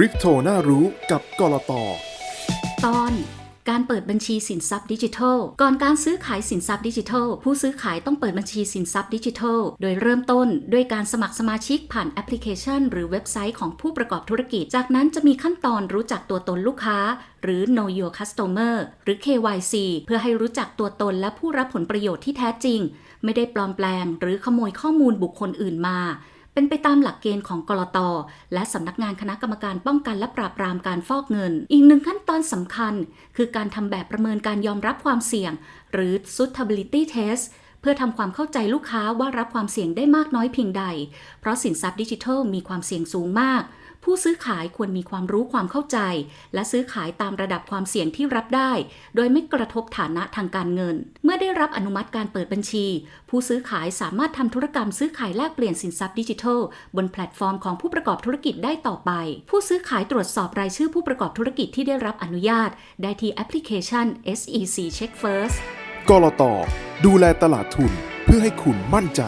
คริปโตน่ารู้กับกลตตอนการเปิดบัญชีสินทรัพย์ดิจิทัล ก่อนการซื้อขายสินทรัพย์ดิจิทัล ผู้ซื้อขายต้องเปิดบัญชีสินทรัพย์ดิจิทัล โดยเริ่มต้นด้วยการสมัครสมาชิกผ่านแอปพลิเคชัน หรือเว็บไซต์ของผู้ประกอบธุรกิจ จากนั้นจะมีขั้นตอนรู้จักตัวตนลูกค้า หรือ Know Your Customer หรือ KYC เพื่อให้รู้จักตัวตนและผู้รับผลประโยชน์ที่แท้จริง ไม่ได้ปลอมแปลง หรือขโมยข้อมูลบุคคลอื่นมา เป็นไปตามหลักเกณฑ์ของกรตและสำนักงานคณะกรรมการป้องกันและปราบปรามการฟอกเงิน อีกหนึ่งขั้นตอนสำคัญ คือการทำแบบประเมินการยอมรับความเสี่ยง หรือ suitability test เพื่อทำความเข้าใจลูกค้าว่ารับความเสี่ยงได้มากน้อยเพียงใด เพราะสินทรัพย์ดิจิทัลมีความเสี่ยงสูงมาก ผู้ซื้อขายควรมีความรู้ความเข้าใจ และซื้อขายตามระดับความเสี่ยงที่รับได้ โดยไม่กระทบฐานะทางการเงิน เมื่อได้รับอนุมัติการเปิดบัญชี ผู้ซื้อขายสามารถทำธุรกรรมซื้อขายแลกเปลี่ยนสินทรัพย์ดิจิทัล บนแพลตฟอร์มของผู้ประกอบธุรกิจได้ต่อไป ผู้ซื้อขายตรวจสอบรายชื่อผู้ประกอบธุรกิจที่ได้รับอนุญาต ได้ที่แอปพลิเคชัน SEC Check First กลตดูแลตลาดทุนเพื่อให้คุณมั่นใจ